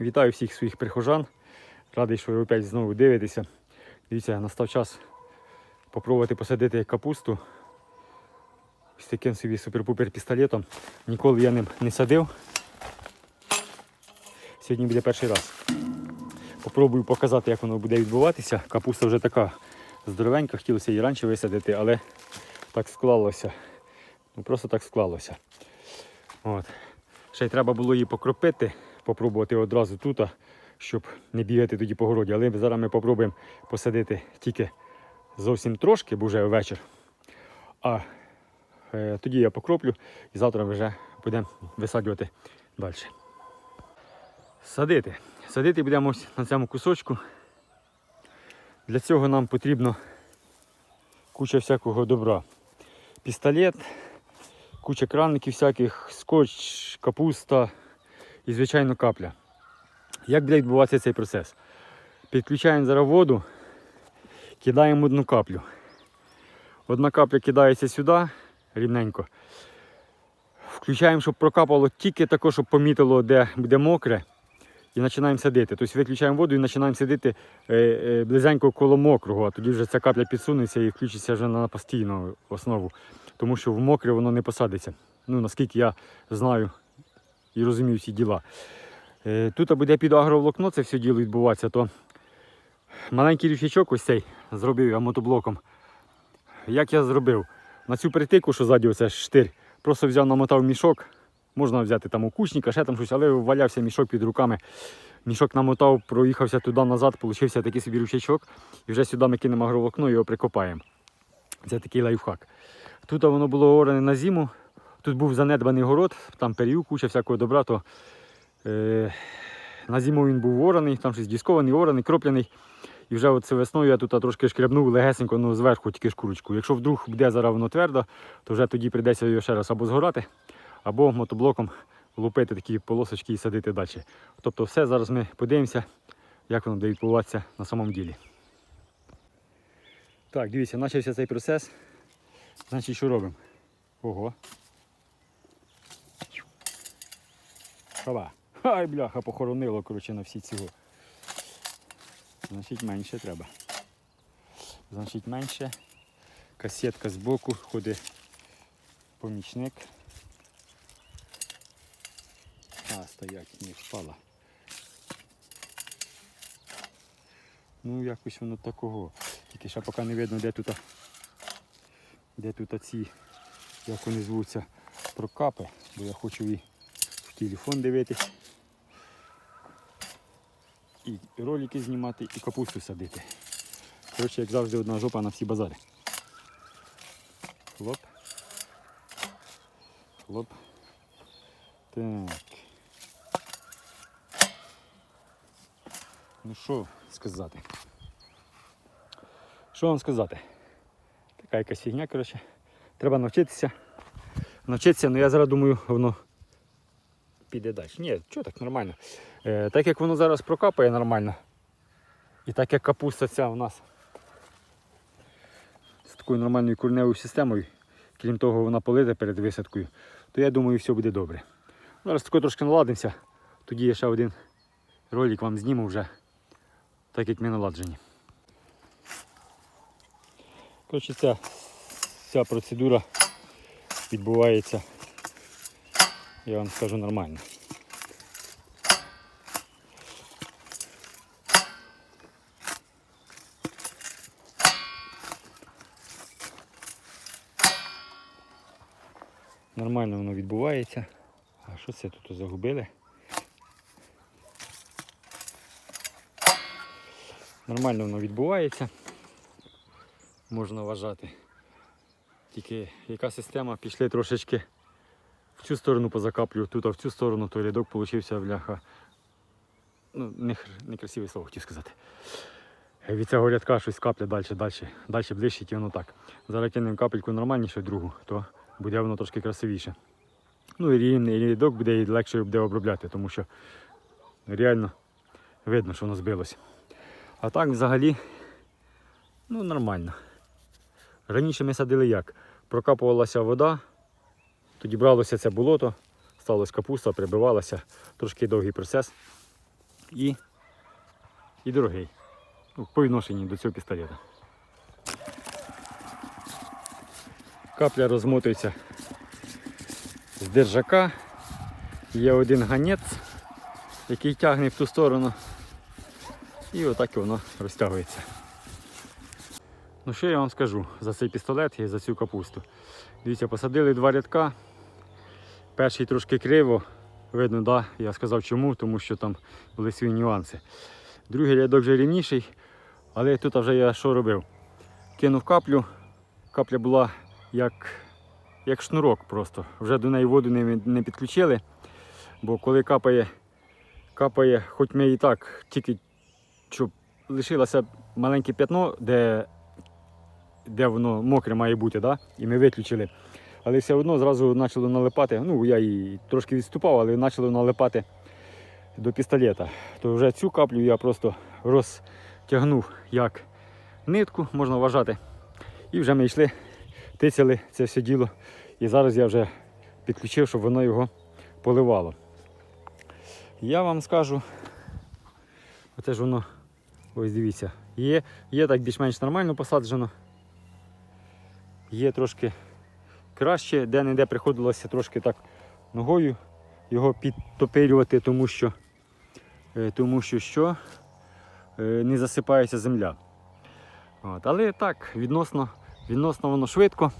Вітаю всіх своїх прихожан. Радий, що ви опять знову дивитеся. Дивіться, настав час попробувати посадити капусту. Ось таким собі супер-пупер пістолетом. Ніколи я ним не садив. Сьогодні буде перший раз. Попробую показати, як воно буде відбуватися. Капуста вже така здоровенька, хотілося її раніше висадити, але так склалося. Ну, просто так склалося. От. Ще й треба було її покропити, попробувати одразу тут, щоб не бігати тоді по городі. Але зараз ми попробуємо посадити тільки зовсім трошки, бо вже вечір. А е, тоді я покроплю і завтра вже будемо висаджувати далі. Садити. Садити будемо ось на цьому кусочку. Для цього нам потрібно куча всякого добра. Пістолет, куча краників всяких, скотч, капуста і, звичайно, капля. Як буде відбуватися цей процес? Підключаємо зараз воду, кидаємо одну каплю. Одна капля кидається сюди рівненько. Включаємо, щоб прокапало тільки тако, щоб помітило, де буде мокре. І починаємо садити. Тобто виключаємо воду і починаємо садити е, е, близенько коло мокрого, а тоді вже ця капля підсунеться і включиться вже на постійну основу. Тому що в мокре воно не посадиться. Ну, наскільки я знаю і розумію всі діла. Е, Тут буде під агроволокно це все діло відбуватися, то маленький річачок ось цей зробив я мотоблоком. Як я зробив? На цю притику, що ззаді оце штир, просто взяв, намотав мішок. Можна взяти там окучника, ще там щось, але валявся мішок під руками. Мішок намотав, проїхався туди назад, получився такий собі ручачок. І вже сюди ми кинемо агроволокно і його прикопаємо. Це такий лайфхак. Тут воно було оране на зиму. Тут був занедбаний город, там перію, куча всякого добра, то е, на зиму він був ораний, там щось діскований, ораний, кропляний. І вже оце весною я тут трошки шкрябнув легесенько ну, зверху тільки шкурочку. Якщо вдруг буде зараз воно твердо, то вже тоді прийдеться його ще раз або згорати, або мотоблоком лупити такі полосочки і садити далі. Тобто все зараз ми подивимося, як воно буде відбуватися на самому ділі. Так, дивіться, почався цей процес. Значить, що робимо? Ого. Хава. Ай, бляха, похоронило, коротше, на всі цього. Значить, менше треба. Значить, менше. Касетка збоку, ходить помічник. А, стоять, не впала. Ну, якось воно такого. Тільки ще поки не видно, де тут, де тут ці, як вони звуться, прокапи, бо я хочу і телефон дивитись. І ролики знімати, і капусту садити. Коротше, як завжди, одна жопа на всі базари. Хлоп. Хлоп. Так. Ну що сказати? Що вам сказати? Така якась фігня, коротше. Треба навчитися. Навчитися, ну я зараз думаю, воно піде далі. Ні, що так нормально. Е, так як воно зараз прокапає нормально. І так як капуста ця у нас з такою нормальною кореневою системою, крім того, вона полита перед висадкою, то я думаю, все буде добре. Зараз тако трошки наладимося, тоді я ще один ролик вам зніму вже, так як ми наладжені. Коротше, ця, ця процедура відбувається, я вам скажу нормально. Нормально воно відбувається. А що це тут загубили? Нормально воно відбувається. Можна вважати. Тільки яка система, пішли трошечки в цю сторону позакаплю, тут а в цю сторону, то рядок получився бляха. Ну, не, некрасиве слово хотів сказати. Від цього рядка щось капля далі, далі, далі ближче, і воно так. Зараз кинемо капельку нормальніше другу, то буде воно трошки красивіше. Ну і рівний рядок буде і легше буде обробляти, тому що реально видно, що воно збилося. А так взагалі ну нормально. Раніше ми садили як? Прокапувалася вода, тоді бралося це болото, сталося капуста, прибивалася, трошки довгий процес. і, і дорогий. Ну, по відношенню до цього пістолета. Капля розмотується з держака. Є один ганець, який тягне в ту сторону. І отак воно розтягується. Ну що я вам скажу за цей пістолет і за цю капусту. Дивіться, посадили два рядка. Перший трошки криво. Видно, да, я сказав чому, тому що там були свої нюанси. Другий рядок вже рівніший, але тут вже я що робив? Кинув каплю, капля була як, як шнурок просто. Вже до неї воду не, не підключили, бо коли капає, капає, хоч ми і так, тільки щоб лишилося маленьке п'ятно, де, де воно мокре має бути, да? і ми виключили. Але все одно зразу почало налипати. Ну, я і трошки відступав, але почало налипати до пістолета. То вже цю каплю я просто розтягнув як нитку, можна вважати. І вже ми йшли, тицяли це все діло. І зараз я вже підключив, щоб воно його поливало. Я вам скажу, оце ж воно, ось дивіться, є, є так більш-менш нормально посаджено. Є трошки краще, де-не-де приходилося трошки так ногою його підтопирювати, тому що, е, тому що, що е, не засипається земля. От. Але так, відносно, відносно воно швидко.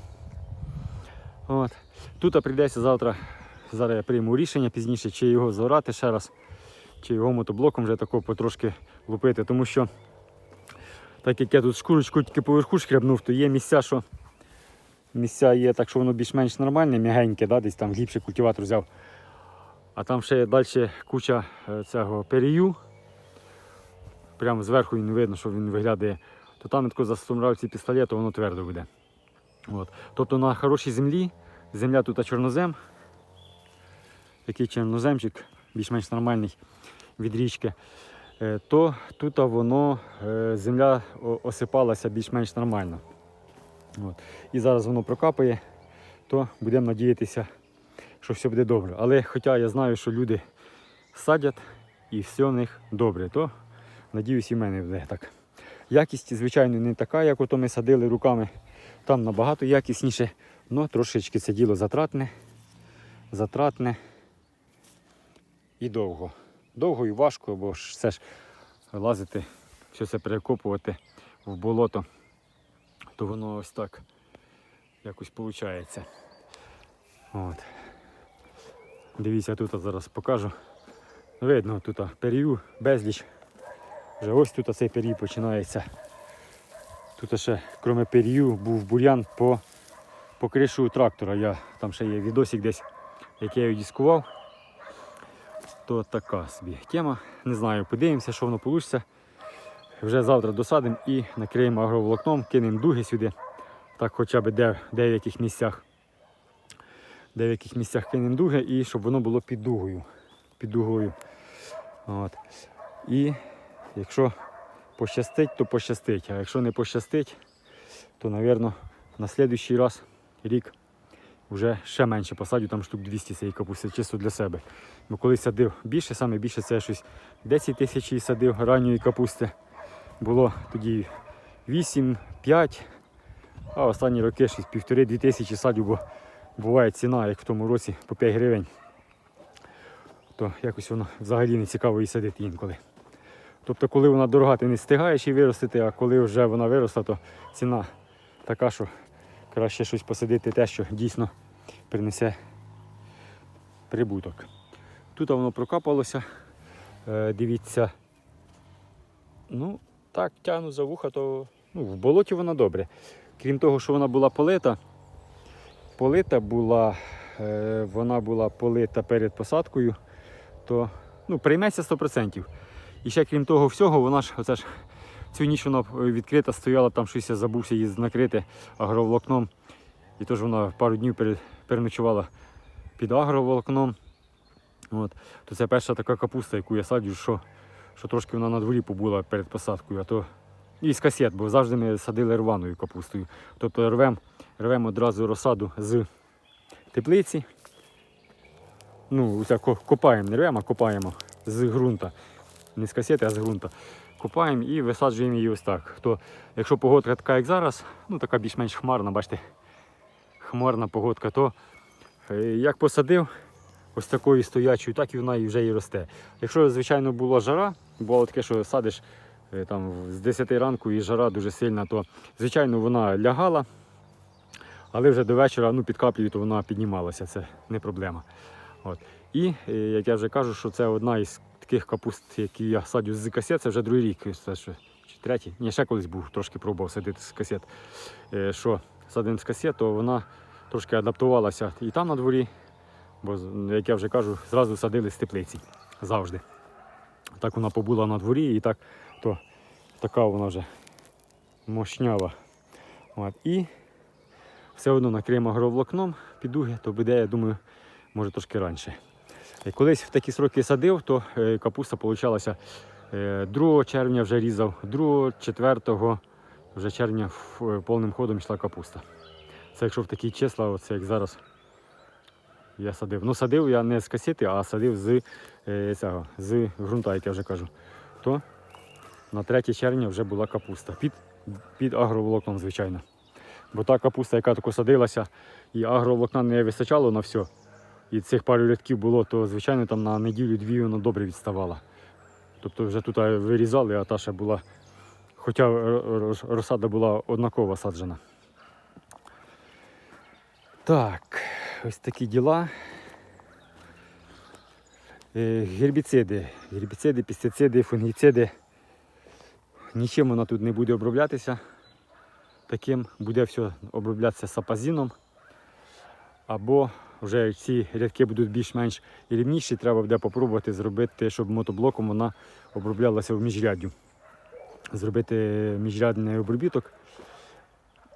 От. Тут прийдеться завтра, зараз я прийму рішення пізніше, чи його зорати ще раз, чи його мотоблоком вже тако потрошки лупити, тому що так як я тут шкурочку тільки поверху шкрябнув, то є місця, що місця є так, що воно більш-менш нормальне, м'ягеньке, да, десь там глибше культиватор взяв. А там ще далі куча е, цього перію. Прямо зверху він видно, що він виглядає. То там тако засумрав ці пістолет, то воно твердо буде. От. Тобто на хорошій землі, земля тут чорнозем. Такий чорноземчик, більш-менш нормальний від річки. Е, То тут воно е, земля осипалася більш-менш нормально. От. І зараз воно прокапає, то будемо надіятися, що все буде добре. Але хоча я знаю, що люди садять і все в них добре, то надіюсь і в мене буде так. Якість, звичайно, не така, як ото ми садили руками. Там набагато якісніше, але трошечки це діло затратне, затратне і довго. Довго і важко, бо все ж лазити, все це перекопувати в болото то воно ось так якось виходить. От. Дивіться, тут зараз покажу. Видно, тут перію безліч. Вже ось тут цей перій починається. Тут ще, крім перію, був бур'ян по, по кришу трактора. Я, там ще є відосик десь, який я дискував. То така собі тема. Не знаю, подивимося, що воно вийде. Вже завтра досадимо і накриємо агроволокном, кинемо дуги сюди. Так хоча б де, в деяких місцях. В деяких місцях кинемо дуги і щоб воно було під дугою. Під дугою. От. І якщо пощастить, то пощастить. А якщо не пощастить, то, мабуть, на наступний раз рік вже ще менше посадю, там штук 200 цієї капусти, чисто для себе. Бо коли садив більше, саме більше це щось 10 тисяч садив ранньої капусти було тоді 8-5, а останні роки щось півтори-дві тисячі садів, бо буває ціна, як в тому році, по 5 гривень. То якось воно взагалі не цікаво її садити інколи. Тобто, коли вона дорога, ти не встигаєш її виростити, а коли вже вона виросла, то ціна така, що краще щось посадити те, що дійсно принесе прибуток. Тут воно прокапалося. Е, Дивіться, Ну, так, тягну за вуха, то ну, в болоті вона добре. Крім того, що вона була полита, полита була, е, вона була полита перед посадкою, то ну, прийметься 100%. І ще крім того всього, вона ж оце ж цю ніч вона відкрита стояла, там щось я забувся її накрити агроволокном. І тож вона пару днів пере- переночувала під агроволокном. От. То це перша така капуста, яку я саджу, що що трошки вона на дворі побула перед посадкою, а то і з касет, бо завжди ми садили рваною капустою. Тобто рвемо рвем одразу розсаду з теплиці. Ну, копаємо, не рвемо, а копаємо з ґрунта. не з касети, а з ґрунта. Копаємо і висаджуємо її ось так. То, якщо погодка така, як зараз, ну така більш-менш хмарна, бачите, хмарна погодка, то е, як посадив ось такою стоячою, так і вона і вже і росте. Якщо, звичайно, була жара, було таке, що садиш е, там з 10 ранку і жара дуже сильна, то звичайно вона лягала, але вже до вечора ну, під каплею то вона піднімалася, це не проблема. От. І е, як я вже кажу, що це одна із таких капуст, які я садю з касет, це вже другий рік, це що, чи третій. Ні, ще колись був, трошки пробував садити з касет. Е, Що садимо з касет, то вона трошки адаптувалася і там на дворі, бо, як я вже кажу, зразу садили з теплиці завжди. Так вона побула на дворі і так, то така вона вже мощнява. От. І все одно накриємо агроволокном під дуги, то буде, я думаю, може трошки раніше. Е, Колись в такі сроки садив, то е, капуста получалася е, 2 червня вже різав, 2, 4 вже червня е, повним ходом йшла капуста. Це якщо в такі числа, оце як зараз я садив. Ну садив я не з касети, а садив з, е, цього, з ґрунта, як я вже кажу. То на 3 червня вже була капуста. Під, під агроволокном, звичайно. Бо та капуста, яка тако садилася, і агроволокна не вистачало на все. І цих пару рядків було, то звичайно там на неділю-дві воно добре відставала. Тобто вже тут вирізали, а та ще була, хоча розсада була однакова саджена. Так, ось такі діла. Е, Гербіциди. Гербіциди, пестициди, фунгіциди. Нічим вона тут не буде оброблятися. Таким буде все оброблятися сапазіном. Або вже ці рядки будуть більш-менш рівніші, треба буде попробувати зробити, щоб мотоблоком вона оброблялася в міжряддю. Зробити міжрядний обробіток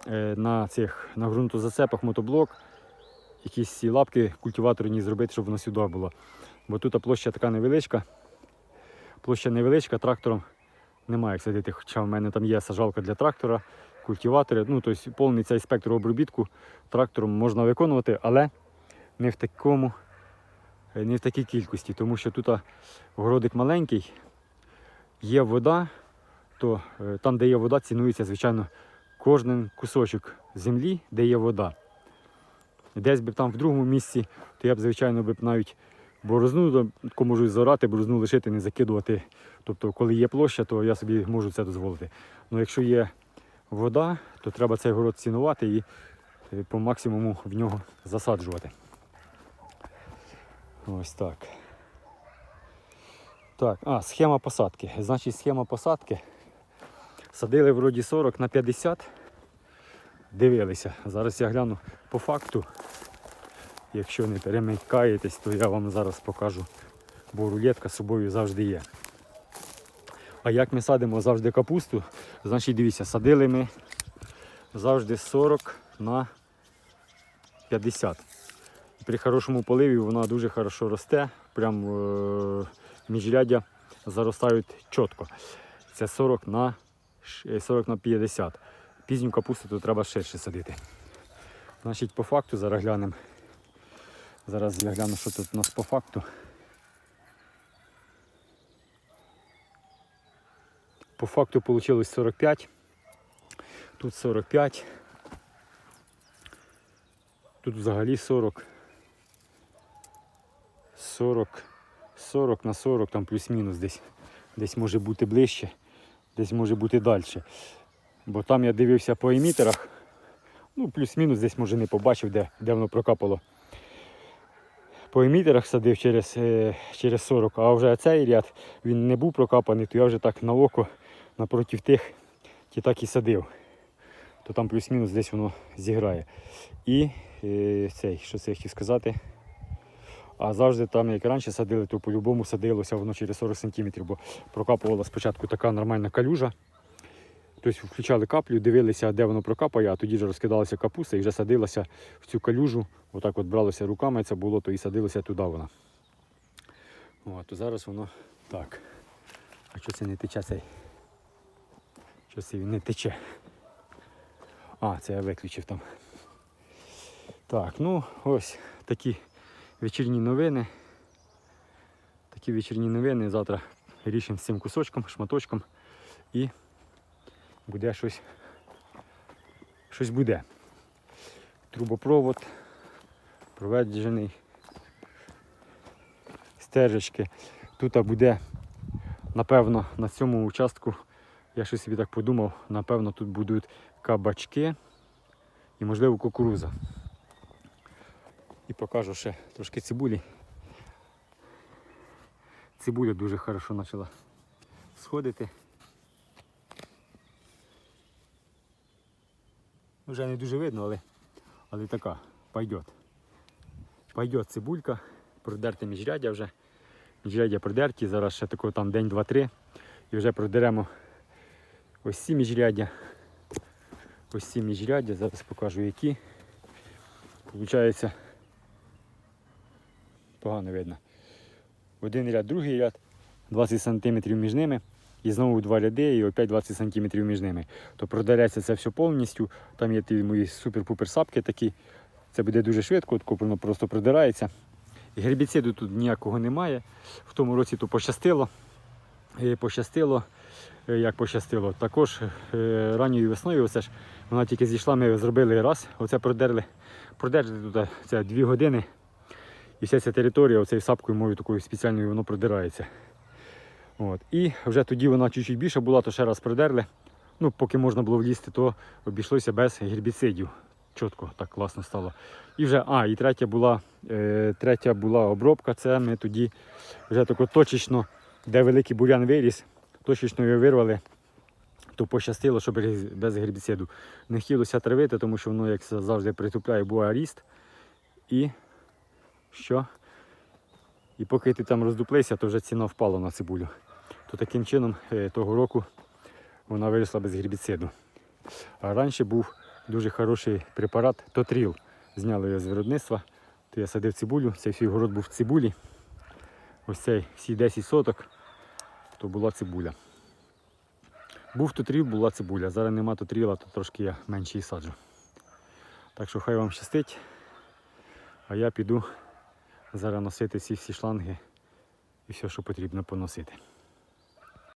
е, на цих на ґрунтозацепах мотоблок, якісь ці лапки культиваторні зробити, щоб воно сюди було. Бо тут площа така невеличка. Площа невеличка, трактором немає як садити. Хоча в мене там є сажалка для трактора, культиватори. Ну, тобто повний цей спектр обробітку трактором можна виконувати, але не в такому, е, не в такій кількості, тому що тут городик маленький, є вода, то е, там, де є вода, цінується, звичайно, кожен кусочок землі, де є вода. Десь би там в другому місці, то я б, звичайно, б навіть борозну можу зорати, борозну лишити, не закидувати. Тобто, коли є площа, то я собі можу це дозволити. Але якщо є вода, то треба цей город цінувати і е, по максимуму в нього засаджувати. Ось так. Так, а, схема посадки. Значить, схема посадки. Садили вроді 40 на 50. Дивилися. Зараз я гляну по факту. Якщо не перемикаєтесь, то я вам зараз покажу, бо рулетка з собою завжди є. А як ми садимо завжди капусту, значить дивіться, садили ми завжди 40 на 50. При хорошому поливі вона дуже хорошо росте, прям е- міжряддя заростають чітко. Це 40 на, е, 40 на 50. Пізню капусту то треба ширше садити. Значить, по факту зараз глянемо. Зараз я гляну, що тут у нас по факту. По факту вийшло 45. Тут 45. Тут взагалі 40. 40. 40 на 40, там плюс-мінус десь. Десь може бути ближче, десь може бути далі. Бо там я дивився по емітерах. Ну, плюс-мінус десь може не побачив, де, де воно прокапало. По емітерах садив через, е, через 40, а вже цей ряд він не був прокапаний, то я вже так на око напроти тих ті так і садив. То там плюс-мінус десь воно зіграє. І е, цей, що це я хотів сказати. А завжди там, як раніше садили, то по-любому садилося воно через 40 см, бо прокапувала спочатку така нормальна калюжа. Тобто включали каплю, дивилися, де воно прокапає, а тоді вже розкидалася капуста і вже садилася в цю калюжу. Отак от бралося руками це було, то і садилося туди вона. О, то зараз воно так. А що це не тече цей? Що це він не тече? А, це я виключив там. Так, ну ось такі вечірні новини. Такі вечірні новини. Завтра рішимо з цим кусочком, шматочком і буде щось, щось буде. Трубопровод проведжений, стежечки. Тут буде, напевно, на цьому участку, я щось собі так подумав, напевно, тут будуть кабачки і, можливо, кукуруза. І покажу ще трошки цибулі. Цибуля дуже хорошо почала сходити. Вже не дуже видно, але, але така, пойдет. Пойдет цибулька, продерте міжряддя вже. Міжряддя продерті, зараз ще такого там день, два-три. І вже продеремо ось ці міжряддя. Ось ці міжряддя, зараз покажу які. Получається погано видно. Один ряд, другий ряд, 20 см між ними. І знову два ряди, і опять 20 см між ними. То продереться це все повністю. Там є ті мої супер-пупер сапки такі. Це буде дуже швидко, от воно просто продирається. І гербіциду тут ніякого немає. В тому році то пощастило. Е, Пощастило, е, як пощастило. Також е, ранньою весною, оце ж вона тільки зійшла, ми зробили раз, оце продерли. Продержали тут це дві години. І вся ця територія оцею сапкою мою такою спеціальною воно продирається. От. І вже тоді вона чуть-чуть більше була, то ще раз продерли. Ну, поки можна було влізти, то обійшлося без гербіцидів. Чітко так класно стало. І вже, а, і третя була, е, третя була обробка. Це ми тоді вже тако точечно, де великий бурян виріс, точечно його вирвали, то пощастило, що без гербіциду. Не хотілося травити, тому що воно, як завжди, притупляє буа ріст. І що? І поки ти там роздуплися, то вже ціна впала на цибулю. То таким чином е, того року вона виросла без гербіциду. А раніше був дуже хороший препарат Тотріл. Зняли його з виробництва. То я садив цибулю, цей свій город був в цибулі. Ось цей всі 10 соток, то була цибуля. Був тотріл, була цибуля. Зараз нема тотріла, то трошки я менше і саджу. Так що хай вам щастить. А я піду зараз носити всі всі шланги і все, що потрібно поносити.